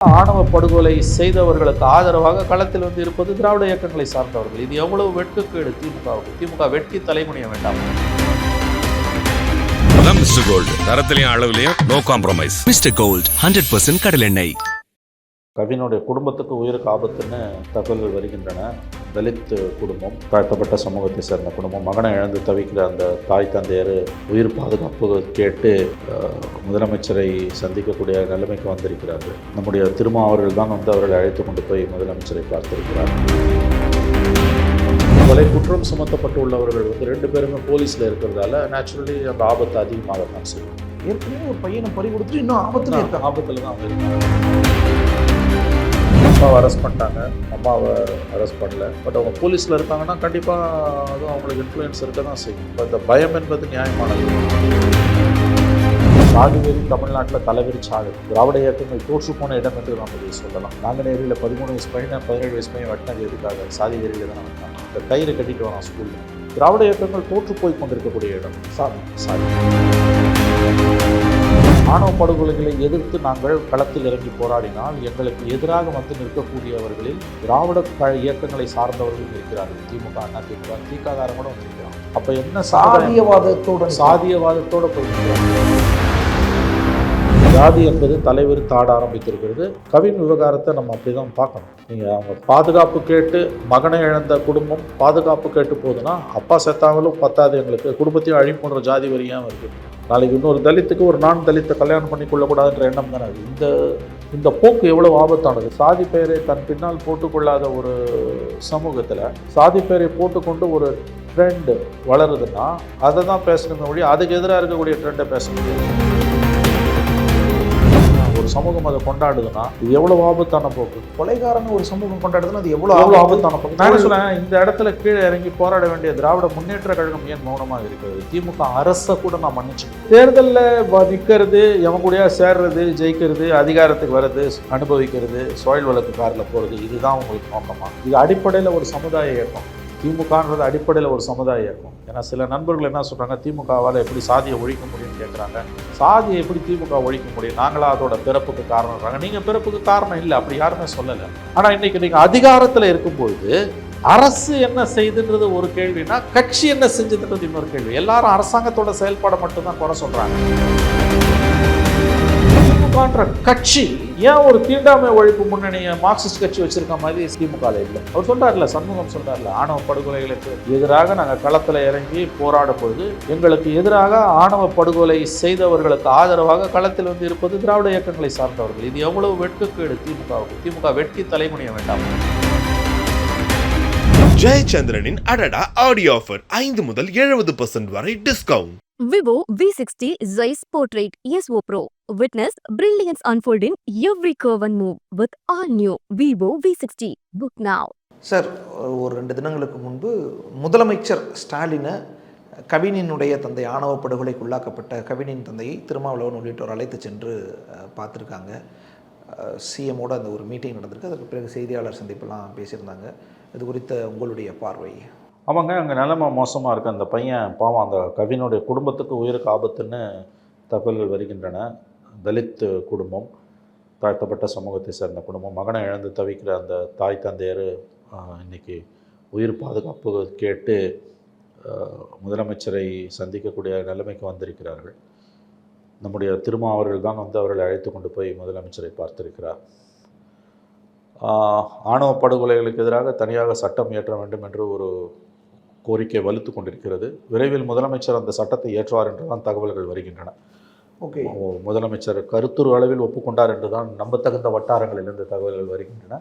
ஆணவ படுகொலை செய்தவர்களுக்கு ஆதரவாக களத்தில் வந்து இருப்பது திராவிட இயக்கங்களை சார்ந்தவர்கள். இது எவ்வளவு வெட்கக்கேடு திமுகவுக்கு? திமுக வெட்கி தலைமுனைய வேண்டாம். மிஸ்டர் கோல்டு தரத்திலையும் அளவுலையும் no compromise mister gold hundred percent கடலெண்ணெய் கவினுடைய குடும்பத்துக்கு உயிருக்கு ஆபத்துன்னு தகவல்கள் வருகின்றன. தலித் குடும்பம் தாழ்த்தப்பட்ட சமூகத்தை சேர்ந்த குடும்பம் மகனை இழந்து தவிக்கிற அந்த தாய் தந்தையர் உயிர் பாதுகாப்பு கேட்டு முதலமைச்சரை சந்திக்கக்கூடிய நிலைமைக்கு வந்திருக்கிறார்கள். நம்முடைய திருமா அவர்கள் தான் வந்து அவர்களை அழைத்து கொண்டு போய் முதலமைச்சரை பார்த்திருக்கிறார். கொலை குற்றம் சுமத்தப்பட்டு உள்ளவர்கள் வந்து ரெண்டு பேருமே போலீஸில் இருக்கிறதால நேச்சுரலி அந்த ஆபத்து அதிகமாகத்தான் செய்யும். ஏற்கனவே ஒரு பையனை பறி கொடுத்துட்டு இன்னும் ஆபத்துல இருக்காங்க ஆபத்தில் தான் அவங்க இருக்காங்க அப்பாவை அரெஸ்ட் பண்ணிட்டாங்க. அம்மாவை அரெஸ்ட் பண்ணல. பட் அவங்க போலீஸில் இருக்காங்கன்னா கண்டிப்பாக அதுவும் அவங்களுக்கு இன்ஃப்ளூயன்ஸ் இருக்க தான் செய்யும். இப்போ இந்த பயம் என்பது நியாயமானது. சாகுவேரி தமிழ்நாட்டில் தலைவிரிச்சு திராவிட இயக்கங்கள் தோற்று போன இடம் என்று நாம் இதை சொல்லலாம். நாங்கநேரியில் பதிமூணு வயசு பையனை பதினேழு வயசு பையன் வெட்டினது எதுக்காக? சாதி வெறியில் தான் வெட்டினாங்க இந்த கயிறு கட்டிட்டு வரான் ஸ்கூலில் திராவிட இயக்கங்கள் தோற்று போய் கொண்டிருக்கக்கூடிய இடம். சாதி சாதி. ஆணவ படுகொலைகளை எதிர்த்து நாங்கள் களத்தில் இறங்கி போராடினால் எங்களுக்கு எதிராக வந்து நிற்கக்கூடியவர்களில் திராவிட இயக்கங்களை சார்ந்தவர்களும் இருக்கிறார்கள். திமுக அண்ணா திமுக திகாதாரம் கூட வந்திருக்கிறாங்க. அப்ப என்ன சாதிய சாதியவாதத்தோட சாதியவாதத்தோட போயிருக்கிறாங்க ஜாதி என்பது தலைவர் தாட ஆரம்பித்திருக்கிறது. கவின் விவகாரத்தை நம்ம அப்படிதான் பார்க்கணும். நீங்க அவங்க பாதுகாப்பு கேட்டு மகனை இழந்த குடும்பம் பாதுகாப்பு கேட்டு போகுதுன்னா அப்பா செத்தாங்களும் பத்தாது எங்களுக்கு. குடும்பத்தையும் அழிப்புன்ற ஜாதி வரியாக இருக்குது நாளைக்கு இன்னொரு தலித்துக்கு ஒரு நான் தலித்தை கல்யாணம் பண்ணி கொள்ளக்கூடாதுன்ற எண்ணம் தானே இந்த இந்த போக்கு எவ்வளோ ஆபத்தானது? சாதி பெயரை தன் பின்னால் போட்டுக்கொள்ளாத ஒரு சமூகத்தில் சாதி பெயரை போட்டுக்கொண்டு ஒரு ட்ரெண்டு வளருதுன்னா அதை தான் பேசணுமே ஒழிய அதுக்கு எதிராக இருக்கக்கூடிய ட்ரெண்டை பேச முடியாது சமூகம் அதை கொண்டாடுதுன்னா இது எவ்வளவு ஆபத்தான போக்கு? கொலைகாரன் ஒரு சமூகம் கொண்டாடுதுன்னா அது எவ்வளவு எவ்வளவு ஆபத்தான போக்கு? நான் சொல்றேன் இந்த இடத்துல கீழே இறங்கி போராட வேண்டிய திராவிட முன்னேற்ற கழகம் ஏன் மௌனமாக இருக்கிறது? திமுக அரசை கூட நான் மன்னிச்சு தேர்தலில் நிற்கிறது எவன் கூடயா சேர்றது ஜெயிக்கிறது அதிகாரத்துக்கு வர்றது அனுபவிக்கிறது சுழல் வழக்கு காரில் போகிறது இதுதான் உங்களுக்கு நோக்கமா? இது அடிப்படையில் ஒரு சமுதாய இயக்கம். திமுகன்றது அடிப்படையில் ஒரு சமுதாய இயக்கம். ஏன்னா சில நண்பர்கள் என்ன சொல்கிறாங்க திமுகவால் எப்படி சாதியை ஒழிக்க முடியும்னு கேட்குறாங்க சாதியை எப்படி திமுக ஒழிக்க முடியும்? நாங்களாக அதோட பிறப்புக்கு காரணம்ன்றாங்க நீங்கள் பிறப்புக்கு காரணம் இல்லை அப்படி யாருமே சொல்லலை. ஆனால் இன்றைக்கி நீங்கள் அதிகாரத்தில் இருக்கும்பொழுது அரசு என்ன செய்துன்றது ஒரு கேள்வினா கட்சி என்ன செஞ்சதுன்றது இன்னொரு கேள்வி. எல்லாரும் அரசாங்கத்தோட செயல்பாடை மட்டும்தான் குறை சொல்கிறாங்க திமுகன்ற கட்சி ஏன் ஒரு தீண்டாமை ஒழிப்பு முன்னணியை மார்க்சிஸ்ட் கட்சி வச்சிருக்க மாதிரி திமுக இல்லை? அவர் சொல்றாருல சண்முகம் சொல்றாருல ஆணவ படுகொலைகளுக்கு எதிராக நாங்கள் களத்தில் இறங்கி போராட பொழுது எங்களுக்கு எதிராக ஆணவ படுகொலை செய்தவர்களுக்கு ஆதரவாக களத்தில் வந்து இருப்பது திராவிட இயக்கங்களை சார்ந்தவர்கள். இது எவ்வளவு வெட்கக்கேடு திமுகவுக்கு? திமுக வெட்கி தலைமுனைய வேண்டாம்? ஜெயச்சந்திரனின் அடடா ஆடியோ ஆஃபர் ஐந்து முதல் எழுபது பர்சன்ட் வரை discount Vivo V60 Zeiss Portrait ESO Pro. Witness brilliance unfold in every curve and move with all new Vivo V60. Book now. Sir ஒரு ரெண்டு தினங்களுக்கு முன்பு முதலமைச்சர் ஸ்டாலினை கவினினுடைய தந்தை ஆணவ படுகொலைக்கு உள்ளாக்கப்பட்ட கவினின் தந்தையை திருமாவளவன் உள்ளிட்டோர் அழைத்து சென்று பார்த்திருக்காங்க சிஎமோட அந்த ஒரு மீட்டிங் நடந்திருக்கு அதற்கு பிறகு செய்தியாளர் சந்திப்பெல்லாம் பேசியிருந்தாங்க இது குறித்த உங்களுடைய பார்வை. ஆமாங்க அங்கே நிலைமை மோசமாக இருக்குது அந்த பையன் பாவம் அந்த கவினுடைய குடும்பத்துக்கு உயிருக்கு ஆபத்துன்னு தகவல்கள் வருகின்றன. தலித் குடும்பம் தாழ்த்தப்பட்ட சமூகத்தை சேர்ந்த குடும்பம் மகனை இழந்து தவிக்கிற அந்த தாய் தந்தையர் இன்றைக்கி உயிர் பாதுகாப்பு கேட்டு முதலமைச்சரை சந்திக்கக்கூடிய நிலைமைக்கு வந்திருக்கிறார்கள். நம்முடைய திருமா அவர்கள் தான் வந்து அவர்களை அழைத்து கொண்டு போய் முதலமைச்சரை பார்த்திருக்கிறார். ஆணவ படுகொலைகளுக்கு எதிராக தனியாக சட்டம் இயற்ற வேண்டும் என்று ஒரு கோரிக்கை வலுத்து கொண்டிருக்கிறது. விரைவில் முதலமைச்சர் அந்த சட்டத்தை ஏற்றுவார் என்றுதான் தகவல்கள் வருகின்றன. ஓகே. முதலமைச்சர் கருத்துரு அளவில் ஒப்புக்கொண்டார் என்று தான் நம்பத்தகுந்த வட்டாரங்களிலிருந்து தகவல்கள் வருகின்றன.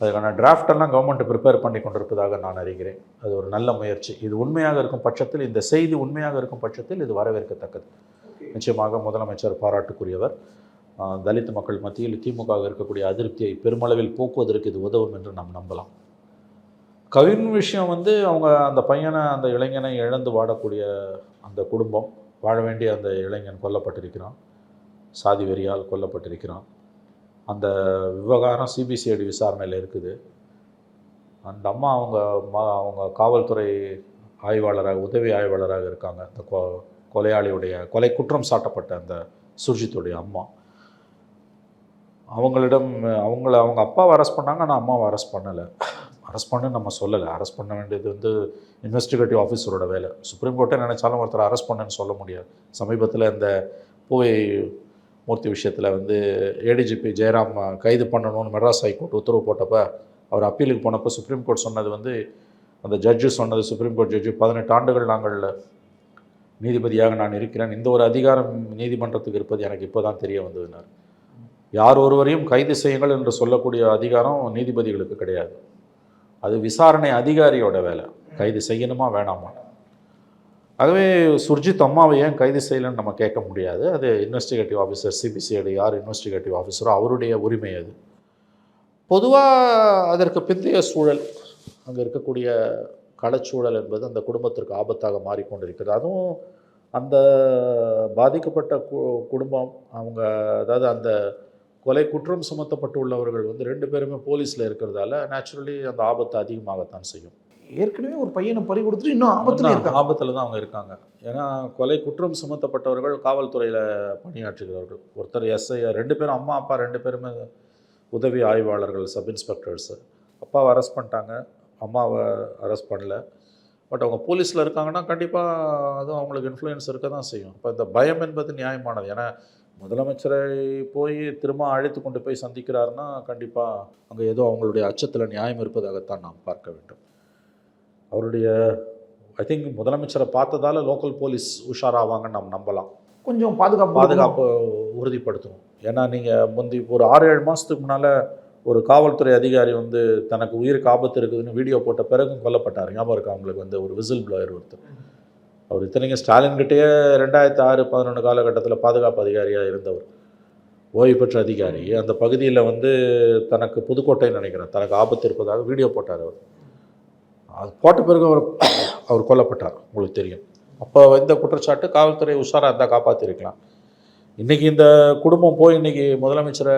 அதுக்கான டிராஃப்ட் எல்லாம் கவர்மெண்ட் ப்ரிப்பேர் பண்ணி கொண்டிருப்பதாக நான் அறிகிறேன். அது ஒரு நல்ல முயற்சி. இது உண்மையாக இருக்கும் பட்சத்தில் இந்த செய்தி உண்மையாக இருக்கும் பட்சத்தில் இது வரவேற்கத்தக்கது. நிச்சயமாக முதலமைச்சர் பாராட்டுக்குரியவர். தலித் மக்கள் மத்தியில் திமுக இருக்கக்கூடிய அதிருப்தியை பெருமளவில் போக்குவதற்கு இது உதவும் என்று நாம் நம்பலாம். கவின் விஷயம் வந்து அவங்க அந்த பையனை அந்த இளைஞனை இழந்து வாடக்கூடிய அந்த குடும்பம் வாழ வேண்டிய அந்த இளைஞன் கொல்லப்பட்டிருக்கிறான். சாதி வெறியால் கொல்லப்பட்டிருக்கிறான். அந்த விவகாரம் சிபிசிஐடி விசாரணையில் இருக்குது. அந்த அம்மா அவங்க ம அவங்க காவல்துறை ஆய்வாளராக உதவி ஆய்வாளராக இருக்காங்க. அந்த கொ கொலையாளியுடைய கொலை குற்றம் சாட்டப்பட்ட அந்த சுர்ஜித்துடைய அம்மா. அவங்களிடம் அவங்கள அவங்க அப்பாவை அரெஸ்ட் பண்ணாங்க. ஆனால் அம்மாவை அரெஸ்ட் பண்ணலை. அரெஸ்ட் பண்ணு நம்ம சொல்லலை. அரெஸ்ட் பண்ண வேண்டியது வந்து இன்வெஸ்டிகேட்டிவ் ஆஃபீஸரோட வேலை. சுப்ரீம் கோர்ட்டே நினைச்சாலும் ஒருத்தர் அரெஸ்ட் பண்ணுன்னு சொல்ல முடியாது. சமீபத்தில் இந்த பூவை மூர்த்தி விஷயத்தில் வந்து ஏடிஜிபி ஜெயராம் கைது பண்ணணும்னு மெட்ராஸ் ஹைகோர்ட் உத்தரவு போட்டப்ப அவர் அப்பீலுக்கு போனப்போ சுப்ரீம் கோர்ட் சொன்னது வந்து அந்த ஜட்ஜு சொன்னது சுப்ரீம் கோர்ட் ஜட்ஜு பதினெட்டு ஆண்டுகள் நாங்கள் நீதிபதியாக நான் இருக்கிறேன். இந்த ஒரு அதிகாரம் நீதிமன்றத்துக்கு இருப்பது எனக்கு இப்போ தான் தெரிய வந்ததுனார். யார் ஒருவரையும் கைது செய்யுங்கள் என்று சொல்லக்கூடிய அதிகாரம் நீதிபதிகளுக்கு கிடையாது. அது விசாரணை அதிகாரியோட வேலை. கைது செய்யணுமா வேணாமா? ஆகவே சுர்ஜித் அம்மாவை ஏன் கைது செய்யலைன்னு நம்ம கேட்க முடியாது. அது இன்வெஸ்டிகேட்டிவ் ஆஃபீஸர் சிபிசிஐடி யார் இன்வெஸ்டிகேட்டிவ் ஆஃபீஸரோ அவருடைய உரிமை அது. பொதுவாக அதற்கு பிந்தைய சூழல் அங்கே இருக்கக்கூடிய களச்சூழல் என்பது அந்த குடும்பத்திற்கு ஆபத்தாக மாறிக்கொண்டிருக்கிறது. அதுவும் அந்த பாதிக்கப்பட்ட கு குடும்பம் அவங்க அதாவது அந்த கொலை குற்றம் சுமத்தப்பட்டு உள்ளவர்கள் வந்து ரெண்டு பேருமே போலீஸில் இருக்கிறதால நேச்சுரலி அந்த ஆபத்து அதிகமாகத்தான் செய்யும். ஏற்கனவே ஒரு பையனை பறி கொடுத்துட்டு இன்னும் ஆபத்துல இருக்காங்க. ஆபத்தில் தான் அவங்க இருக்காங்க. ஏன்னா கொலை குற்றம் சுமத்தப்பட்டவர்கள் காவல்துறையில் பணியாற்றுகிறவர்கள். ஒருத்தர் எஸ்ஐ ரெண்டு பேரும் அம்மா அப்பா ரெண்டு பேருமே உதவி ஆய்வாளர்கள் சப் இன்ஸ்பெக்டர்ஸு அப்பாவை அரெஸ்ட் பண்ணிட்டாங்க. அம்மாவை அரெஸ்ட் பண்ணல. பட் அவங்க போலீஸில் இருக்காங்கன்னா கண்டிப்பாக அதுவும் அவங்களுக்கு இன்ஃப்ளூயன்ஸ் இருக்க தான் செய்யும். இப்போ இந்த பயம் என்பது நியாயமானது. ஏன்னா முதலமைச்சரை போய் திரும்ப அழைத்து கொண்டு போய் சந்திக்கிறாருன்னா கண்டிப்பாக அங்கே ஏதோ அவங்களுடைய அச்சத்தில் நியாயம் இருப்பதாகத்தான் நாம் பார்க்க வேண்டும். அவருடைய ஐ திங்க் முதலமைச்சரை பார்த்ததால லோக்கல் போலீஸ் உஷாராவாங்கன்னு நாம் நம்பலாம். கொஞ்சம் பாதுகாப்பு பாதுகாப்பு உறுதிப்படுத்தணும். ஏன்னா நீங்கள் முந்தி ஒரு ஆறு ஏழு மாதத்துக்கு முன்னால் ஒரு காவல்துறை அதிகாரி வந்து தனக்கு உயிருக்கு ஆபத்து இருக்குதுன்னு வீடியோ போட்ட பிறகும் கொல்லப்பட்டார். ஞாபகம் இருக்கா? அவங்களுக்கு வந்து ஒரு விசில் ப்ளோயர் ஒருத்தர் அவர் இத்தனைக்கும் ஸ்டாலின்கிட்டயே ரெண்டாயிரத்தி ஆறு பதினொன்று காலகட்டத்தில் பாதுகாப்பு அதிகாரியாக இருந்தவர். ஓய்வு பெற்ற அதிகாரி. அந்த பகுதியில் வந்து தனக்கு புதுக்கோட்டைன்னு நினைக்கிறேன். தனக்கு ஆபத்து இருப்பதாக வீடியோ போட்டார் அவர். அது போட்ட பிறகு அவர் அவர் கொல்லப்பட்டார். உங்களுக்கு தெரியும். அப்போ இந்த குற்றச்சாட்டு காவல்துறை உஷாராக இருந்தால் காப்பாற்றிருக்கலாம் இன்றைக்கி இந்த குடும்பம் போய் இன்றைக்கி முதலமைச்சரை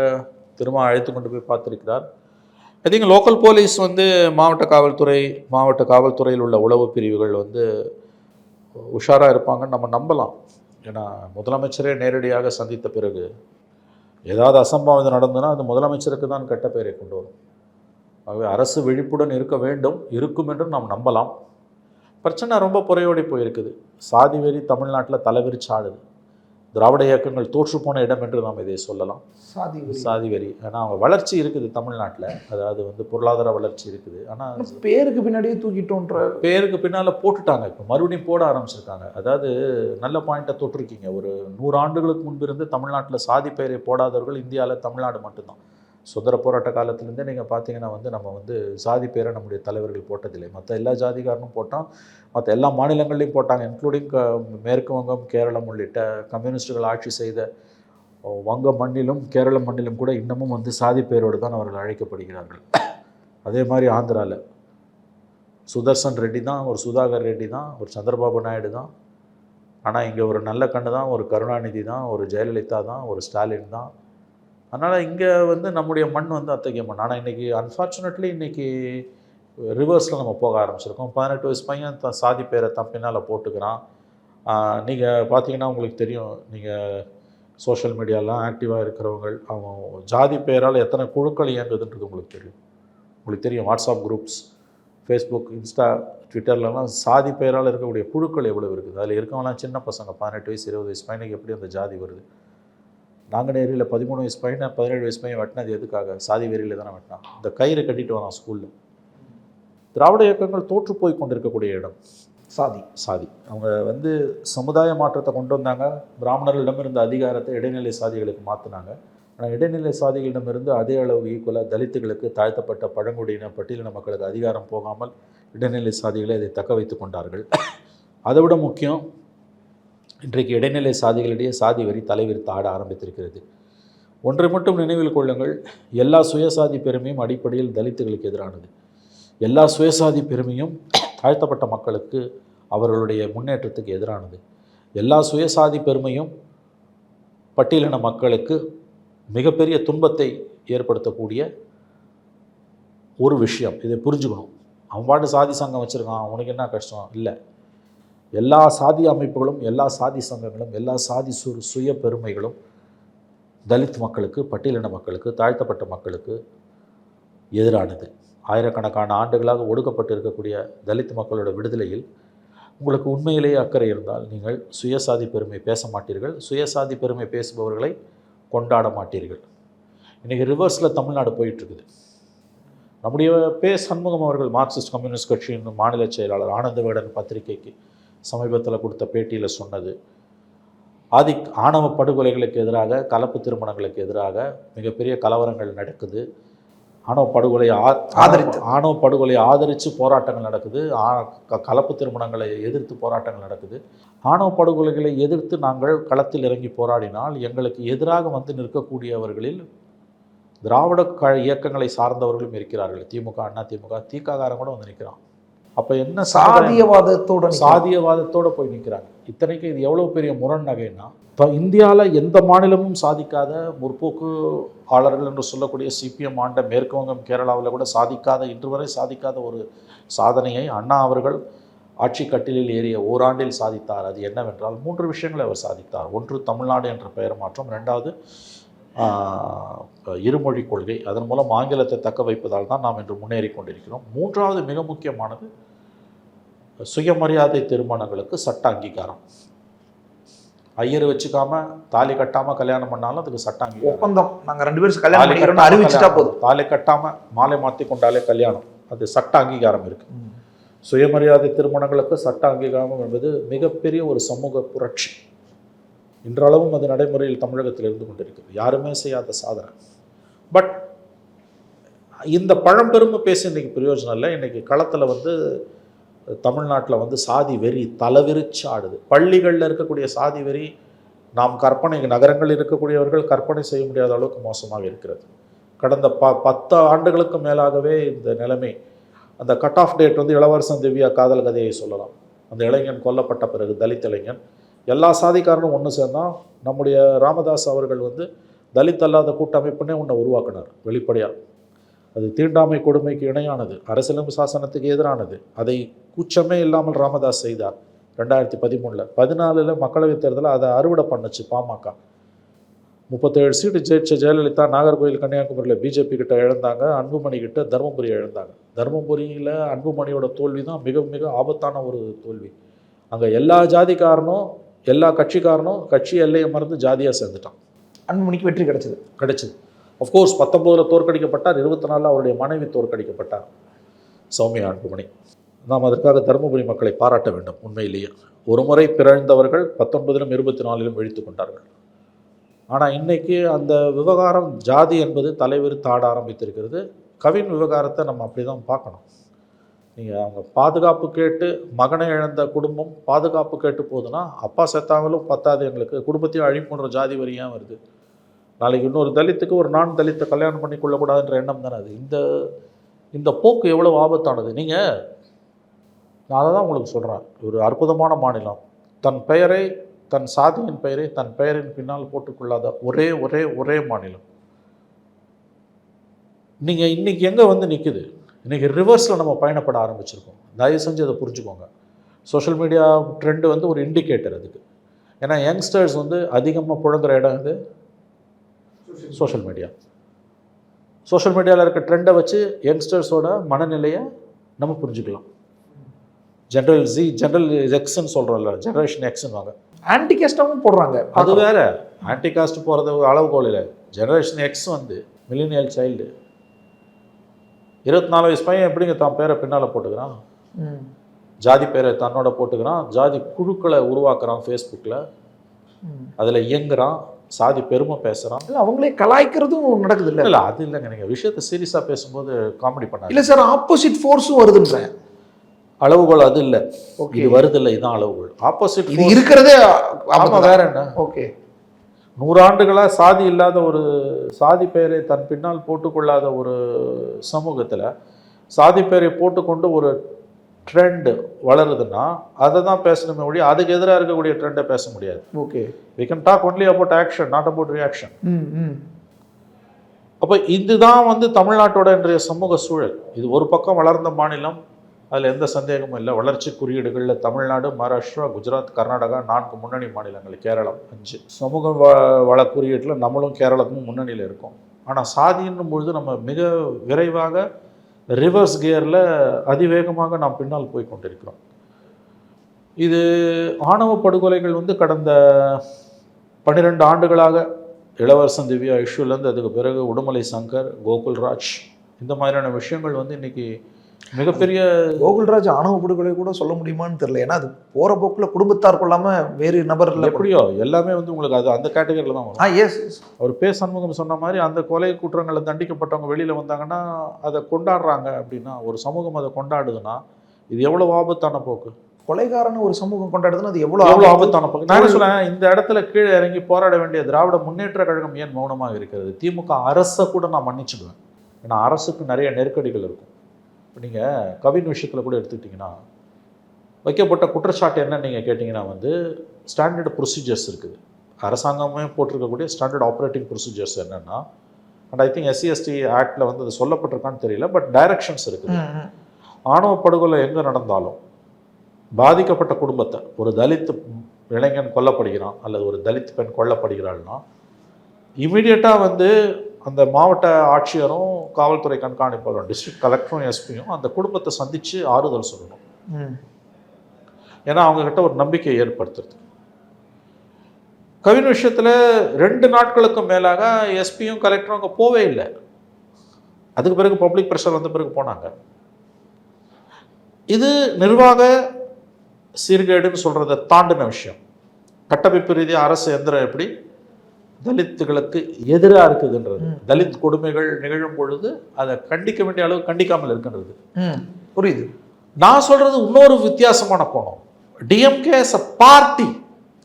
திரும்ப அழைத்து கொண்டு போய் பார்த்துருக்கிறார். ஐ திங்க் லோக்கல் போலீஸ் வந்து மாவட்ட காவல்துறை மாவட்ட காவல்துறையில் உள்ள உளவு பிரிவுகள் வந்து உஷாராக இருப்பாங்கன்னு நம்ம நம்பலாம். ஏன்னா முதலமைச்சரே நேரடியாக சந்தித்த பிறகு ஏதாவது அசம்பாவிதம் நடந்ததுன்னா அது முதலமைச்சருக்கு தான் கெட்ட பெயரை கொண்டு வரும். ஆகவே அரசு விழிப்புடன் இருக்க வேண்டும் இருக்கும் என்றும் நாம் நம்பலாம். பிரச்சனை ரொம்ப புறையோடி போயிருக்குது. சாதி வெறி தமிழ்நாட்டில் தலைவிரிச்சாடுது திராவிட இயக்கங்கள் தோற்றுப்போன இடம் என்று நாம் இதை சொல்லலாம். சாதி. சாதி வெறி ஏன்னா அவங்க வளர்ச்சி இருக்குது தமிழ்நாட்டில். அதாவது வந்து பொருளாதார வளர்ச்சி இருக்குது. ஆனால் ஆனா பேருக்கு பின்னாடியே தூக்கிட்டோன்ற பேருக்கு பின்னால் போட்டுட்டாங்க. இப்போ மறுபடியும் போட ஆரம்பிச்சிருக்காங்க. அதாவது நல்ல பாயிண்ட்டை தொட்டிருக்கீங்க. ஒரு நூறு ஆண்டுகளுக்கு முன்பு இருந்து தமிழ்நாட்டில் சாதி பெயரை போடாதவர்கள் இந்தியாவில் தமிழ்நாடு மட்டும்தான். சுதந்திர போராட்ட காலத்துலேருந்தே நீங்கள் பார்த்தீங்கன்னா வந்து நம்ம வந்து சாதி பேரை நம்முடைய தலைவர்கள் போட்டதில்லை. மற்ற எல்லா ஜாதிகாரனும் போட்டோம் மற்ற எல்லா மாநிலங்கள்லையும் போட்டாங்க இன்க்ளூடிங் மேற்கு வங்கம் கேரளம் உள்ளிட்ட கம்யூனிஸ்டுகள் ஆட்சி செய்த வங்க மண்ணிலும் கேரள மண்ணிலும் கூட இன்னமும் வந்து சாதி பேரோடு தான் அவர்கள் அழைக்கப்படுகிறார்கள். அதே மாதிரி ஆந்திராவில் சுதர்சன் ரெட்டி தான் ஒரு சுதாகர் ரெட்டி தான் ஒரு சந்திரபாபு நாயுடு தான். ஆனால் இங்கே ஒரு நல்ல கண்ணு தான் ஒரு கருணாநிதி தான் ஒரு ஜெயலலிதா தான் ஒரு ஸ்டாலின் தான். அதனால் இங்கே வந்து நம்முடைய மண் வந்து அத்தகைய மண். ஆனால் இன்றைக்கி அன்ஃபார்ச்சுனேட்லி இன்றைக்கி ரிவர்ஸில் நம்ம போக ஆரம்பிச்சிருக்கோம். பதினெட்டு வயசு பையன் த சாதி பேரை தம்பினால் பின்னால் போட்டுக்கிறான். நீங்கள் பார்த்தீங்கன்னா உங்களுக்கு தெரியும் நீங்கள் சோஷியல் மீடியாலாம் ஆக்டிவாக இருக்கிறவங்க அவங்க ஜாதி பெயரால் எத்தனை குழுக்கள் இயங்குதுன்றது உங்களுக்கு தெரியும். உங்களுக்கு தெரியும் வாட்ஸ்அப் குரூப்ஸ் ஃபேஸ்புக் இன்ஸ்டா ட்விட்டர்லலாம் சாதி பெயரால் இருக்கக்கூடிய குழுக்கள் எவ்வளோ இருக்குது? அதில் இருக்கவங்களாம் சின்ன பசங்க பதினெட்டு வயசு இருபது வயசு பையனுக்கு எப்படி அந்த ஜாதி வருது? நாங்குநேரியில் பதிமூணு வயசு பையனை பதினேழு வயசு பையன் வெட்டினது எதுக்காக? சாதி வெறியில் தானே வெட்டினான். இந்த கயிறு கட்டிட்டு வரான் ஸ்கூலில் திராவிட இயக்கங்கள் தோற்று போய் கொண்டிருக்கக்கூடிய இடம். சாதி. சாதி. அவங்க வந்து சமுதாய மாற்றத்தை கொண்டு வந்தாங்க. பிராமணர்களிடம் இருந்த அதிகாரத்தை இடைநிலை சாதிகளுக்கு மாற்றினாங்க ஆனால் இடைநிலை சாதிகளிடமிருந்து அதே அளவு ஈக்குவலாக தலித்துகளுக்கு தாழ்த்தப்பட்ட பழங்குடியின பட்டியலின மக்களுக்கு அதிகாரம் போகாமல் இடைநிலை சாதிகளை அதை தக்க வைத்து கொண்டார்கள். அதை விட முக்கியம் இன்றைக்கு இடைநிலை சாதிகளிடையே சாதி வரி தலைவிரித்து ஆட ஆரம்பித்திருக்கிறது. ஒன்றை மட்டும் நினைவில் கொள்ளுங்கள் எல்லா சுயசாதி பெருமையும் அடிப்படையில் தலித்துகளுக்கு எதிரானது. எல்லா சுயசாதி பெருமையும் தாழ்த்தப்பட்ட மக்களுக்கு அவர்களுடைய முன்னேற்றத்துக்கு எதிரானது. எல்லா சுயசாதி பெருமையும் பட்டியலின மக்களுக்கு மிகப்பெரிய துன்பத்தை ஏற்படுத்தக்கூடிய ஒரு விஷயம். இதை புரிஞ்சுக்கணும். அவன் பாட்டு சாதி சங்கம் வச்சுருக்கான் அவனுக்கு என்ன கஷ்டம்? இல்லை. எல்லா சாதி அமைப்புகளும் எல்லா சாதி சங்கங்களும் எல்லா சாதி சு சுய பெருமைகளும் தலித் மக்களுக்கு பட்டியலின மக்களுக்கு தாழ்த்தப்பட்ட மக்களுக்கு எதிரானது. ஆயிரக்கணக்கான ஆண்டுகளாக ஒடுக்கப்பட்டு இருக்கக்கூடிய தலித் மக்களோட விடுதலையில் உங்களுக்கு உண்மையிலேயே அக்கறை இருந்தால் நீங்கள் சுயசாதி பெருமை பேச மாட்டீர்கள். சுயசாதி பெருமை பேசுபவர்களை கொண்டாட மாட்டீர்கள். இன்றைக்கி ரிவர்ஸில் தமிழ்நாடு போயிட்டுருக்குது. நம்முடைய பே சண்முகம் அவர்கள் மார்க்சிஸ்ட் கம்யூனிஸ்ட் கட்சியின் மாநில செயலாளர் ஆனந்த விகடன் பத்திரிகைக்கு சமீபத்தில் கொடுத்த பேட்டியில் சொன்னது. ஆதி ஆணவ படுகொலைகளுக்கு எதிராக கலப்பு திருமணங்களுக்கு எதிராக மிகப்பெரிய கலவரங்கள் நடக்குது. ஆணவ படுகொலை ஆதரித்து. ஆணவ படுகொலை ஆதரித்து போராட்டங்கள் நடக்குது. கலப்பு திருமணங்களை எதிர்த்து போராட்டங்கள் நடக்குது. ஆணவ படுகொலைகளை எதிர்த்து நாங்கள் களத்தில் இறங்கி போராடினால் எங்களுக்கு எதிராக வந்து நிற்கக்கூடியவர்களில் திராவிட க இயக்கங்களை சார்ந்தவர்களும் இருக்கிறார்கள். திமுக அண்ணா திமுக தீக்காகாரம் கூட வந்து நிற்கிறான். அப்போ என்ன சாதிய சாதியவாதத்தோட. சாதியவாதத்தோட போய் நிற்கிறாங்க இத்தனைக்கு இது எவ்வளோ பெரிய முரண் நகைன்னா இப்போ இந்தியாவில் எந்த மாநிலமும் சாதிக்காத முற்போக்கு ஆளர்கள் என்று சொல்லக்கூடிய சிபிஎம் ஆண்ட மேற்கு வங்கம் கேரளாவில் கூட சாதிக்காத இன்று வரை சாதிக்காத ஒரு சாதனையை அண்ணா அவர்கள் ஆட்சி கட்டிலில் ஏறிய ஓராண்டில் சாதித்தார். அது என்னவென்றால் மூன்று விஷயங்களை அவர் சாதித்தார். ஒன்று தமிழ்நாடு என்ற பெயர் மாற்றம் ரெண்டாவது இருமொழி கொள்கை அதன் மூலம் ஆங்கிலத்தை தக்க வைப்பதால் தான் நாம் இன்று முன்னேறி கொண்டிருக்கிறோம். மூன்றாவது மிக முக்கியமானது சுயமரியாதை திருமணங்களுக்கு சட்ட அங்கீகாரம். ஐயர் வச்சுக்காம தாலி கட்டாம கல்யாணம் பண்ணாலும் அதுக்கு சட்ட அங்கீகாரம். ஒப்பந்தம். நாங்க ரெண்டு பேரும் கல்யாணம் கட்டாம அறிவிச்சிட்டா. போதும். தாலி கட்டாம மாலை மாற்றி கொண்டாலே கல்யாணம். அது சட்ட அங்கீகாரம் இருக்கு. சுயமரியாதை திருமணங்களுக்கு சட்ட அங்கீகாரம் என்பது மிகப்பெரிய ஒரு சமூக புரட்சி. இன்றளவும் அது நடைமுறையில் தமிழகத்தில் இருந்து கொண்டிருக்கிறது. யாருமே செய்யாத சாதனை. பட் இந்த பழம்பெருமை பேசி இன்றைக்கி பிரயோஜனம் இல்லை. இன்றைக்கி களத்தில் வந்து தமிழ்நாட்டில் வந்து சாதி வெறி தலைவிரிச்சு ஆடுது. பள்ளிகளில் இருக்கக்கூடிய சாதி வெறி நாம் கற்பனை நகரங்களில் இருக்கக்கூடியவர்கள் கற்பனை செய்ய முடியாத அளவுக்கு மோசமாக இருக்கிறது. கடந்த ப பத்து ஆண்டுகளுக்கு மேலாகவே இந்த நிலைமை அந்த கட் ஆஃப் டேட் வந்து இளவரசன் திவ்யா காதல் கதையை சொல்லலாம். அந்த இளைஞன் கொல்லப்பட்ட பிறகு தலித் இளைஞன் எல்லா சாதிக்காரனும் ஒன்று சேர்ந்தான் நம்முடைய ராமதாஸ் அவர்கள் வந்து தலித் அல்லாத கூட்டமைப்புன்னே ஒன்றை உருவாக்கினார் வெளிப்படையாக அது தீண்டாமை கொடுமைக்கு இணையானது அரசியலமைப்பு சாசனத்துக்கு எதிரானது. அதை கூச்சமே இல்லாமல் ராமதாஸ் செய்தார் ரெண்டாயிரத்தி பதிமூணில். பதினாலில் மக்களவைத் தேர்தலில் அதை அறுவடை பண்ணுச்சு பாமக. முப்பத்தேழு சீட்டு ஜெயிச்ச ஜெயலலிதா நாகர்கோவில் கன்னியாகுமரியில் பிஜேபி கிட்ட இழந்தாங்க அன்புமணி கிட்ட தருமபுரி இழந்தாங்க. தருமபுரியில் அன்புமணியோட தோல்வி தான் மிக மிக ஆபத்தான ஒரு தோல்வி. அங்கே எல்லா ஜாதிக்காரனும் எல்லா கட்சிக்காரனும் கட்சி எல்லையை மறந்து ஜாதியாக சேர்ந்துட்டான். அன்புமணிக்கு வெற்றி கிடைச்சது. கிடைச்சது. அஃப்கோர்ஸ் பத்தொம்போதில் தோற்கடிக்கப்பட்டார் இருபத்தி நாலில் அவருடைய மனைவி தோற்கடிக்கப்பட்டார். சௌமியா அன்புமணி. நாம் அதற்காக தருமபுரி மக்களை பாராட்ட வேண்டும். உண்மையிலேயே ஒரு முறை பிறழ்ந்தவர்கள் பத்தொன்பதிலும் இருபத்தி நாலிலும் விழித்து கொண்டார்கள். ஆனால் இன்னைக்கு அந்த விவகாரம் ஜாதி என்பது தலைவிரித்து ஆட ஆரம்பித்திருக்கிறது. கவின் விவகாரத்தை நம்ம அப்படி தான் பார்க்கணும். நீங்கள் அவங்க பாதுகாப்பு கேட்டு மகனை இழந்த குடும்பம் பாதுகாப்பு கேட்டு போகுதுன்னா அப்பா செத்தாங்களும் பத்தாது எங்களுக்கு. குடும்பத்தையும் அழிப்புன்ற ஜாதி வரியாக வருது. நாளைக்கு இன்னொரு தலித்துக்கு ஒரு நான் தலித்தை கல்யாணம் பண்ணி கொள்ளக்கூடாதுன்ற எண்ணம் தானே அது. இந்த இந்த போக்கு எவ்வளோ ஆபத்தானது? நீங்கள் நான் அதை தான் உங்களுக்கு சொல்கிறேன் ஒரு அற்புதமான மாநிலம். தன் பெயரை தன் சாதியின் பெயரை தன் பெயரின் பின்னால் போட்டுக்கொள்ளாத ஒரே ஒரே ஒரே மாநிலம். நீங்கள் இன்னைக்கு எங்கே வந்து நிற்குது இன்றைக்கி ரிவர்ஸில் நம்ம பயணப்பட ஆரம்பிச்சிருக்கோம். தயவு செஞ்சு அதை புரிஞ்சுக்கோங்க. சோஷியல் மீடியா ட்ரெண்டு வந்து ஒரு இண்டிகேட்டர் அதுக்கு. ஏன்னா யங்ஸ்டர்ஸ் வந்து அதிகமாக புழங்குற இடம் இது சோஷியல் மீடியா சோஷியல் மீடியாவில் இருக்க ட்ரெண்டை வச்சு யங்ஸ்டர்ஸோட மனநிலையை நம்ம புரிஞ்சுக்கலாம். ஜென்ரல் ஜி ஜென்ரல் எக்ஸ்ன்னு சொல்கிறோம்ல ஜென்ரேஷன் எக்ஸ்ன்னு வாங்க. ஆன்டி கேஸ்டாவும் போடுறாங்க. அது வேற. ஆன்டி காஸ்ட் போகிறது அளவுகோல் இல்லை. ஜெனரேஷன் எக்ஸ் வந்து மில்லினியல் சைல்டு இருபத்தி நாலு வயசு பையன் எப்படிங்க தான் பேரை பின்னால் போட்டுக்கிறான். ஜாதி பேரை தன்னோட போட்டுக்கிறான். ஜாதி குழுக்களை உருவாக்குறான் ஃபேஸ்புக்கில். அதில் இயங்குறான். சாதி பெருமை பேசுகிறான் இல்ல அவங்களே கலாய்க்கிறதும் நடக்குது இல்ல இல்லை அது இல்லைங்க. நீங்கள் விஷயத்தை சீரியஸாக பேசும்போது காமெடி பண்ணாங்க இல்ல சார் ஆப்போசிட் ஃபோர்ஸும் வருதுன்றேன் அளவுகோல் அது இல்லை. ஓகே இது வருது இல்லை இதுதான் அளவுகோல். ஆப்போசிட் இது இருக்கிறதே ஆமாம் வேற என்ன? ஓகே நூறாண்டுகளாக சாதி இல்லாத ஒரு சாதி பெயரை தன் பின்னால் போட்டுக்கொள்ளாத ஒரு சமூகத்தில் சாதி பெயரை போட்டுக்கொண்டு ஒரு ட்ரெண்ட் வளருதுன்னா அதை தான் பேசணுமே ஒழிய அதுக்கு எதிராக இருக்கக்கூடிய ட்ரெண்டை பேச முடியாது. Okay. We can talk only about action not about reaction அப்போ இதுதான் வந்து தமிழ்நாட்டோட இன்றைய சமூக சூழல். இது ஒரு பக்கம் வளர்ந்த மாநிலம் அதில் எந்த சந்தேகமும் இல்லை. வளர்ச்சி குறியீடுகளில் தமிழ்நாடு மகாராஷ்டிரா குஜராத் கர்நாடகா நான்கு முன்னணி மாநிலங்கள் கேரளம் அஞ்சு. சமூக வ வள குறியீட்டில் நம்மளும் கேரளமும் முன்னணியில் இருக்கோம். ஆனால் சாதின்னும் பொழுது நம்ம மிக விரைவாக ரிவர்ஸ் கியரில் அதிவேகமாக நாம் பின்னால் போய் கொண்டிருக்கிறோம். இது ஆணவ படுகொலைகள் வந்து கடந்த பன்னிரெண்டு ஆண்டுகளாக இளவரசன் திவ்யா இஷ்யூலேருந்து அதுக்கு பிறகு உடுமலை சங்கர் கோகுல்ராஜ் இந்த மாதிரியான விஷயங்கள் வந்து இன்னைக்கு மிகப்பெரிய கோகுல்ராஜ் ஆணவ படுகொலை கூட சொல்ல முடியுமான்னு தெரியல. ஏன்னா அது போற போக்குல குடும்பத்தார் கொள்ளாம வேறு நபர்ல எப்படியோ எல்லாமே வந்து உங்களுக்கு அது அந்த கேட்டகரியில் தான் வரும். ஆ எஸ் அவர் பே சண்முகம் சொன்ன மாதிரி அந்த கொலை குற்றங்களில் தண்டிக்கப்பட்டவங்க வெளியில் வந்தாங்கன்னா அதை கொண்டாடுறாங்க அப்படின்னா ஒரு சமூகம் அதை கொண்டாடுதுன்னா இது எவ்வளவு ஆபத்தான போக்கு? கொலைகாரன்னு ஒரு சமூகம் கொண்டாடுதுன்னா அது எவ்வளவு ஆபத்து? ஆபத்தான போக்கு? நான் சொல்றேன் இந்த இடத்துல கீழே இறங்கி போராட வேண்டிய திராவிட முன்னேற்ற கழகம் ஏன் மௌனமாக இருக்கிறது? திமுக அரசை கூட நான் மன்னிச்சிடுவேன். ஏன்னா அரசுக்கு நிறைய நெருக்கடிகள் இருக்கும். இப்போ நீங்கள் கவின் விஷயத்தில் கூட எடுத்துக்கிட்டிங்கன்னா வைக்கப்பட்ட குற்றச்சாட்டு என்ன நீங்கள் கேட்டிங்கன்னா வந்து ஸ்டாண்டர்ட் ப்ரொசீஜர்ஸ் இருக்குது அரசாங்கமே போட்டிருக்கக்கூடிய ஸ்டாண்டர்ட் ஆப்ரேட்டிங் ப்ரொசீஜர்ஸ் என்னென்னா and I think SC ST ஆக்டில் வந்து அது சொல்லப்பட்டிருக்கான்னு தெரியல பட் டைரக்ஷன்ஸ் இருக்குது. ஆணவ படுகொலை எங்கே நடந்தாலும் பாதிக்கப்பட்ட குடும்பத்தை ஒரு தலித் இளைஞன் கொல்லப்படுகிறான் அல்லது ஒரு தலித் பெண் கொல்லப்படுகிறாள்னா இமீடியட்டாக வந்து அந்த மாவட்ட ஆட்சியரும் காவல்துறை கண்காணிப்பாளரும் டிஸ்ட்ரிக்ட் கலெக்டரும் எஸ்பியும் அந்த குடும்பத்தை சந்தித்து ஆறுதல் சொல்லணும். ஏன்னா அவங்கக்கிட்ட ஒரு நம்பிக்கையை ஏற்படுத்துறது. கவின் விஷயத்தில் ரெண்டு நாட்களுக்கு மேலாக எஸ்பியும் கலெக்டரும் அங்கே போவே இல்லை. அதுக்கு பிறகு பப்ளிக் ப்ரெஷர் வந்த பிறகு போனாங்க. இது நிர்வாக சீர்கேடுன்னு சொல்கிறத தாண்டின விஷயம். கட்டமைப்பு ரீதியாக அரசு எந்திரம் எப்படி? தலித்துகளுக்கு எதிராக இருக்குதுன்றது தலித் கொடுமைகள் நிகழும் பொழுது அதை கண்டிக்க வேண்டிய அளவு கண்டிக்காமல் இருக்கின்றது. புரியுது? நான் சொல்றது இன்னொரு வித்தியாசமான கோணம். டிஎம்கே எஸ் அ பார்ட்டி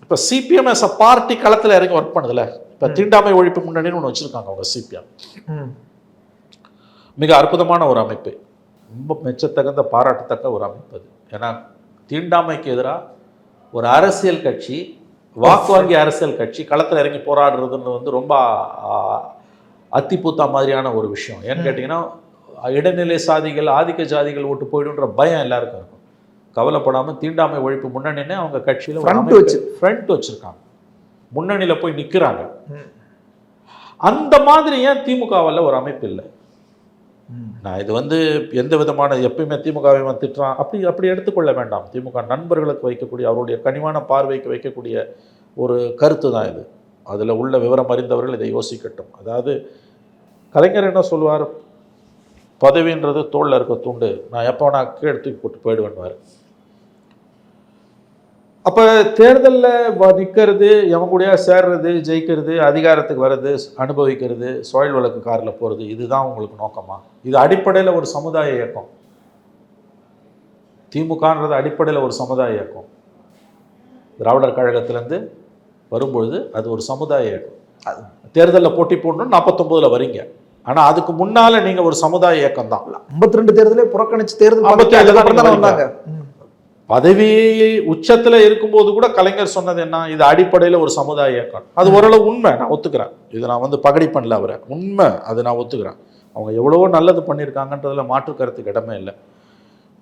இப்போ சிபிஎம் எஸ் அ பார்ட்டி களத்தில் இறங்கி ஒர்க் பண்ணுதுல. இப்போ தீண்டாமை ஒழிப்பு முன்னணின்னு ஒன்று வச்சுருக்காங்க அவங்க சிபிஎம். மிக அற்புதமான ஒரு அமைப்பு. ரொம்ப மெச்சத்தகுந்த பாராட்டத்தக்க ஒரு அமைப்பு அது. ஏன்னா தீண்டாமைக்கு எதிராக ஒரு அரசியல் கட்சி வாக்கு வங்கி அரசியல் கட்சி களத்தில் இறங்கி போராடுறதுன்னு வந்து ரொம்ப அத்திப்பூத்தா மாதிரியான ஒரு விஷயம் ஏன்னு கேட்டிங்கன்னா இடைநிலை சாதிகள் ஆதிக்க ஜாதிகள் ஓட்டு போயிடுன்ற பயம் எல்லாருக்கும் இருக்கும் கவலைப்படாமல் தீண்டாமை ஒழிப்பு முன்னணினே அவங்க கட்சியில் Front வச்சு. ஃப்ரண்ட் வச்சுருக்காங்க முன்னணியில் போய் நிற்கிறாங்க. அந்த மாதிரி ஏன் திமுகவில் ஒரு அமைப்பு இல்லை. நான் இது வந்து எந்த விதமான எப்பயுமே திமுகவை இவன் திட்டுறான். அப்படி அப்படி எடுத்துக்கொள்ள வேண்டாம். திமுக நண்பர்களுக்கு வைக்கக்கூடிய அவருடைய கனிவான பார்வைக்கு வைக்கக்கூடிய ஒரு கருத்து தான் இது. அதில் உள்ள விவரம் அறிந்தவர்கள் இதை யோசிக்கட்டும். அதாவது கலைஞர் என்ன சொல்லுவார்? பதவின்றது தோளில் இருக்க துண்டு. நான் எப்போ நான் கீழே தூக்கி போட்டு போயிடுவேன்வார் அப்போ தேர்தலில் நிற்கிறது எவன் கூடயா சேர்றது ஜெயிக்கிறது அதிகாரத்துக்கு வர்றது அனுபவிக்கிறது சுழல் வழக்கு காரில் போகிறது இதுதான் உங்களுக்கு நோக்கமா? இது அடிப்படையில் ஒரு சமுதாய இயக்கம். திமுகன்றது அடிப்படையில் ஒரு சமுதாய இயக்கம். திராவிடர் கழகத்திலேருந்து வரும்பொழுது அது ஒரு சமுதாய இயக்கம். தேர்தலில் போட்டி போடணும் நாற்பத்தொம்போதில் வரீங்க. ஆனால் அதுக்கு முன்னால் நீங்கள் ஒரு சமுதாய இயக்கம் தான் 52 ரெண்டு தேர்தலே புறக்கணிச்சு தேர்தல் பதவி உச்சத்தில் இருக்கும்போது கூட கலைஞர் சொன்னது என்ன? இது அடிப்படையில் ஒரு சமுதாய இயக்கம். அது ஓரளவு உண்மை நான் ஒத்துக்கிறேன். இது நான் வந்து பகடி பண்ணல அவரை. உண்மை அது நான் ஒத்துக்கிறேன். அவங்க எவ்வளவோ நல்லது பண்ணியிருக்காங்கன்றதுல மாற்று கருத்துக்கு இடமே இல்லை.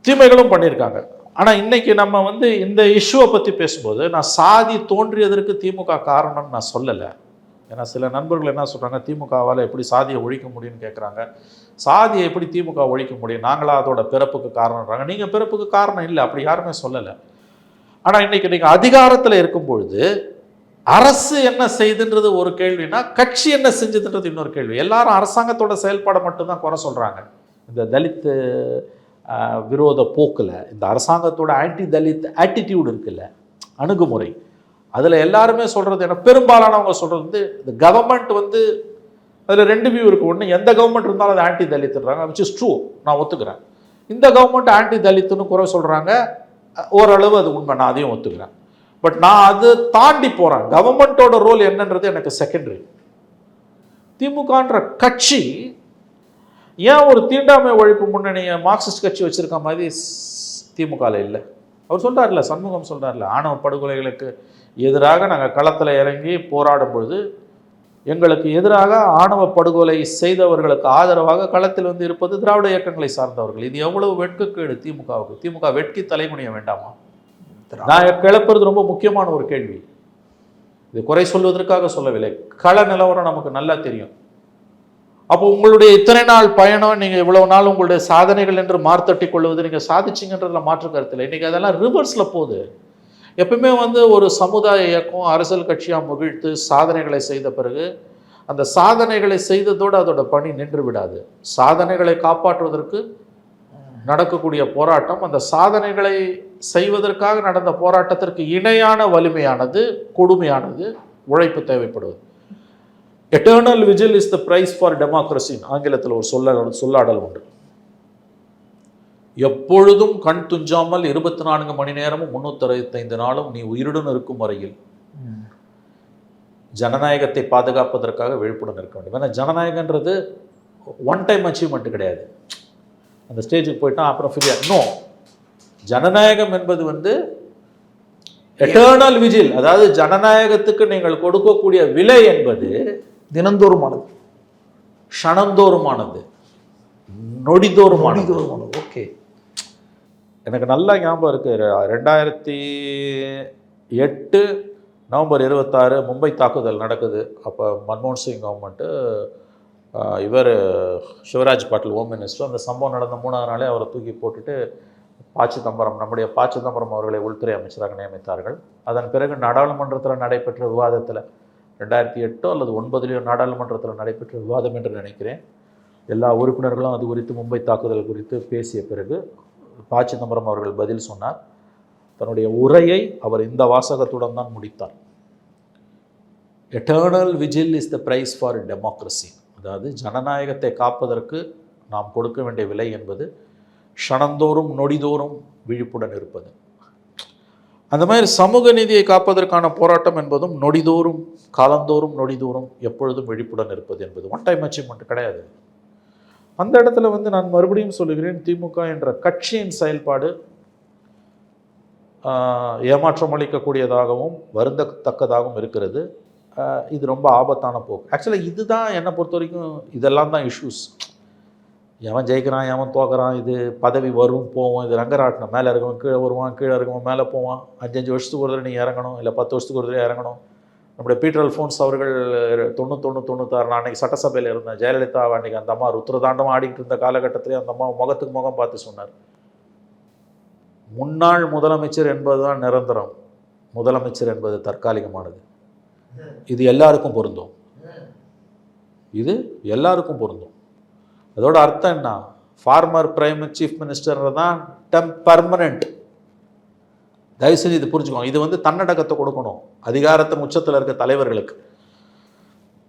தீமைகளும் பண்ணியிருக்காங்க. ஆனால் இன்னைக்கு நம்ம வந்து இந்த இஷ்யூவை பற்றி பேசும்போது நான் சாதி தோன்றியதற்கு திமுக காரணம்னு நான் சொல்லலை. ஏன்னா சில நண்பர்கள் என்ன சொல்கிறாங்க திமுகவால் எப்படி சாதியை ஒழிக்க முடியும்னு கேட்குறாங்க சாதியை எப்படி திமுக ஒழிக்க முடியும்? நாங்களாக அதோட பிறப்புக்கு காரணம்ன்றாங்க நீங்கள் பிறப்புக்கு காரணம் இல்லை அப்படி யாருமே சொல்லலை. ஆனால் இன்றைக்கி நீங்கள் அதிகாரத்தில் இருக்கும் பொழுது அரசு என்ன செய்துன்றது ஒரு கேள்வினா கட்சி என்ன செஞ்சதுன்றது இன்னொரு கேள்வி. எல்லாரும் அரசாங்கத்தோட செயல்பாடை மட்டும்தான் குறை சொல்கிறாங்க இந்த தலித்து விரோத போக்கில் இந்த அரசாங்கத்தோட ஆன்டி தலித் ஆட்டிடியூடு இருக்குல்ல அணுகுமுறை. அதில் எல்லாருமே சொல்கிறது என்ன? பெரும்பாலானவங்க சொல்கிறது வந்து இந்த கவர்மெண்ட் வந்து அதில் ரெண்டு வியூ இருக்குது ஒன்று எந்த கவர்மெண்ட் இருந்தாலும் அது ஆன்டி தலித்துன்றாங்க விச் இஸ் ட்ரூ நான் ஒத்துக்கிறேன். இந்த கவர்மெண்ட் ஆன்டி தலித்துன்னு குறை சொல்கிறாங்க ஓரளவு அது உண்மை. நான் அதையும் ஒத்துக்கிறேன். பட் நான் அது தாண்டி போகிறேன் கவர்மெண்ட்டோட ரோல் என்னன்றது எனக்கு செகண்டரி திமுகன்ற கட்சி ஏன் ஒரு தீண்டாமை ஒழிப்பு முன்னணியை மார்க்சிஸ்ட் கட்சி வச்சுருக்க மாதிரி திமுகவில் இல்லை? அவர் சொல்கிறார்ல சண்முகம் சொல்கிறார்ல ஆணவ படுகொலைகளுக்கு எதிராக நாங்கள் களத்தில் இறங்கி போராடும் பொழுது எங்களுக்கு எதிராக ஆணவ படுகொலை செய்தவர்களுக்கு ஆதரவாக களத்தில் வந்து இருப்பது திராவிட இயக்கங்களை சார்ந்தவர்கள். இது எவ்வளவு வெட்கக்கேடு திமுகவுக்கு? திமுக வெட்கி தலைகுனிய வேண்டாமா? நான் கிளப்புறது ரொம்ப முக்கியமான ஒரு கேள்வி. இது குறை சொல்வதற்காக சொல்லவில்லை. கள நிலவரம் நமக்கு நல்லா தெரியும். அப்போ உங்களுடைய இத்தனை நாள் பயணம் நீங்கள் இவ்வளவு நாள் உங்களுடைய சாதனைகள் என்று மார்த்தட்டி கொள்வது நீங்கள் சாதிச்சிங்கன்றதுல மாற்று கருத்தில் இன்னைக்கு அதெல்லாம் ரிவர்ஸில் போகுது. எப்பவுமே வந்து ஒரு சமுதாய இயக்கம் அரசியல் கட்சியாக முகிழ்த்து சாதனைகளை செய்த பிறகு அந்த சாதனைகளை செய்ததோடு அதோட பணி நின்று விடாது. சாதனைகளை காப்பாற்றுவதற்கு நடக்கக்கூடிய போராட்டம் அந்த சாதனைகளை செய்வதற்காக நடந்த போராட்டத்திற்கு இணையான வலிமையானது கொடுமையானது உழைப்பு தேவைப்படுவது. Eternal vigil is the price for டெமோக்ரஸின் ஆங்கிலத்தில் ஒரு சொல்ல சொல்லாடல் உண்டு. எப்பொழுதும் கண் துஞ்சாமல் இருபத்தி நான்கு மணி நேரமும் முன்னூற்றி அறுபத்தைந்து நாளும் நீ உயிருடன் இருக்கும் வரையில் ஜனநாயகத்தை பாதுகாப்பதற்காக விழிப்புடன் இருக்க வேண்டும். ஏன்னா ஜனநாயகன்றது ஒன் டைம் அச்சீவ்மெண்ட் கிடையாது. அந்த ஸ்டேஜுக்கு போயிட்டா அப்புறம் ஃப்ரீயா நோ ஜனநாயகம் என்பது வந்து எட்டர்னல் விஜில் அதாவது ஜனநாயகத்துக்கு நீங்கள் கொடுக்கக்கூடிய விலை என்பது தினந்தோறுமானது. க்ஷணந்தோறுமானது நொடிதோறுமானது. எனக்கு நல்லா ஞாபகம் இருக்குது ரெண்டாயிரத்தி எட்டு நவம்பர் இருபத்தாறு மும்பை தாக்குதல் நடக்குது. அப்போ மன்மோகன் சிங் கவர்மெண்ட்டு இவர் சிவராஜ் பாட்டில் ஹோம் மினிஸ்டர் அந்த சம்பவம் நடந்த மூணாவது நாளே அவரை தூக்கி போட்டுட்டு ப சிதம்பரம் நம்முடைய ப சிதம்பரம் அவர்களை உள்துறை அமைச்சராக நியமித்தார்கள். அதன் பிறகு நாடாளுமன்றத்தில் நடைபெற்ற விவாதத்தில் ரெண்டாயிரத்தி எட்டோ அல்லது ஒன்பதுலேயோ நாடாளுமன்றத்தில் நடைபெற்ற விவாதம் என்று நினைக்கிறேன். எல்லா உறுப்பினர்களும் அது குறித்து மும்பை தாக்குதல் குறித்து பேசிய பிறகு ப சிதம்பரம் அவர்கள் பதில் சொன்னார் தன்னுடைய உரையை அவர் இந்த வாசகத்துடன் தான் முடித்தார். Eternal vigil is the price for democracy அதாவது ஜனநாயகத்தை காப்பதற்கு நாம் கொடுக்க வேண்டிய விலை என்பது க்ஷணந்தோறும் நொடிதோறும் விழிப்புடன் இருப்பது. அந்த மாதிரி சமூக நீதியை காப்பதற்கான போராட்டம் என்பதும் நொடிதோறும் காலந்தோறும் நொடிதோறும் எப்பொழுதும் விழிப்புடன் இருப்பது என்பது. ஒன் டைம் அச்சீவ்மெண்ட் கிடையாது. அந்த இடத்துல வந்து நான் மறுபடியும் சொல்லுகிறேன் திமுக என்ற கட்சியின் செயல்பாடு ஏமாற்றம் அளிக்கக்கூடியதாகவும் வருந்தத்தக்கதாகவும் இருக்கிறது. இது ரொம்ப ஆபத்தான போக்கு. ஆக்சுவலாக இதுதான் என்னை பொறுத்த வரைக்கும் இதெல்லாம் தான் இஷ்யூஸ் எவன் ஜெயிக்கிறான் எவன் தோக்குறான் இது பதவி வரும் போவோம் இது ரங்கராட்டினம். மேலே இருக்கவன் கீழே வருவான் கீழே இருக்கவன் மேலே போவான். அஞ்சஞ்சு வருஷத்துக்கு ஒரு தடவை நீ இறங்கணும் இல்லை பத்து வருஷத்துக்கு ஒரு தடவை இறங்கணும். நம்முடைய பீட்டர் அல்ஃபோன்ஸ் அவர்கள் தொண்ணூத்தொன்று தொண்ணூத்தாறு நான் அன்றைக்கி சட்டசபையில் இருந்தேன் ஜெயலலிதா அன்றைக்கி அந்த அம்மா ருத்ரதாண்டமாக ஆடிக்கிட்டு இருந்த காலகட்டத்திலே அந்த அம்மா முகத்துக்கு முகம் பார்த்து சொன்னார். முன்னாள் முதலமைச்சர் என்பது தான் நிரந்தரம். முதலமைச்சர் என்பது தற்காலிகமானது. இது எல்லாருக்கும் பொருந்தும். இது எல்லாருக்கும் பொருந்தும். அதோட அர்த்தம் என்ன? ஃபார்மர் பிரைம் சீஃப் மினிஸ்டர் தான் டெம் பர்மனெண்ட் தயவு செஞ்சு இது புரிஞ்சுக்கோங்க. இது வந்து தன்னடக்கத்தை கொடுக்கணும். அதிகாரத்தின் உச்சத்தில் இருக்க தலைவர்களுக்கு.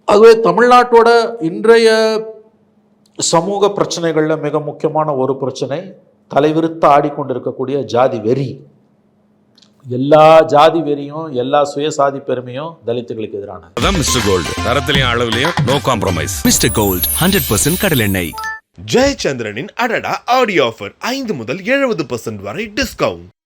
ஆகவே தமிழ்நாட்டோட இன்றைய சமூக பிரச்சனைகளில் மிக முக்கியமான ஒரு பிரச்சனை தலைவிரித்து ஆடிக்கொண்டிருக்கக்கூடிய ஜாதி வெறி. எல்லா ஜாதி வெறியும் எல்லா சுயசாதி பெருமையும் தலித்துகளுக்கு எதிரானது. அதான் மிஸ்டர் கோல்டு. தரத்திலையும் அளவுலையும் no compromise mister gold hundred percent கடலெண்ணெய் ஜெயச்சந்திரனின் அடடா ஆடியோ ஆஃபர் ஐந்து முதல் எழுபது பர்சன்ட் வரை discount